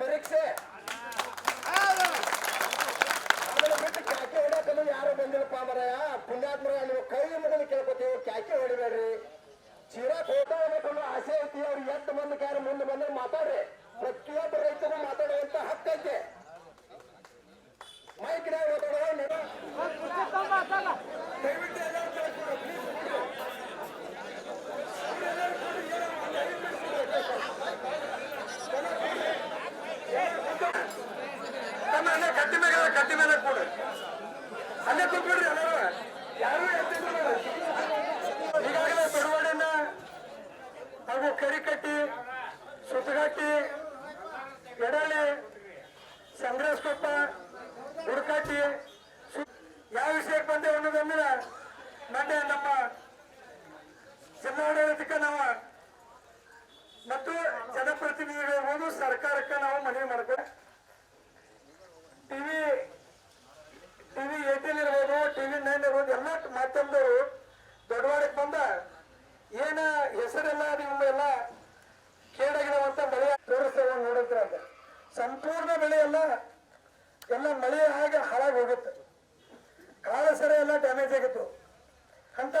ಪರೀಕ್ಷೆ. ಅದನ್ನ ಬಿಟ್ಟು ಕ್ಯಾಕೆ ಹೊಡಕಲು ಯಾರು ಬಂದಿಲ್ಲಪ್ಪ ಮರಯ? ಪುಣ್ಯಾತ್ಮರ, ನೀವು ಕೈ ಮುಗಿದು ಕೇಳ್ಕೊತೀವಿ, ಕ್ಯಾಕೆ ಹೊಡಿಬೇಡ್ರಿ? ಚೀರಾ ಫೋಟೋ ಹೊಡಕಲು ಆಸೆ ಐತಿ ಅವ್ರು ಎಷ್ಟು ಮಂದಿ ಕ್ಯಾರ ಮುಂದೆ ಬಂದ್ರೆ ಮಾತಾಡ್ರಿ. ಯಾರು ಎತ್ತಿಲ್ಲ ಈಗಾಗಲೇ ಬಿಡುವಡೆಯನ್ನ ಹಾಗೂ ಕರಿಕಟ್ಟಿ ಸುತ್ತಗಟ್ಟಿ ಎಡಳಿ ಸಂಗ್ರಹಸ್ಕೊಪ್ಪ ಹುಡುಕಾಟಿ ಕೇಡಾಗಿರುವಂತ ಮಳೆ ತೋರಿಸ್ತೇವೆ ನೋಡಿದ್ರೆ ಅಂತ ಸಂಪೂರ್ಣ ಬೆಳೆ ಎಲ್ಲ ಎಲ್ಲ ಮಳೆಯ ಹಾಗೆ ಹಾಳಾಗಿ ಹೋಗುತ್ತೆ. ಕಾಳು ಸರ ಎಲ್ಲ ಡ್ಯಾಮೇಜ್ ಆಗಿತ್ತು. ಅಂತ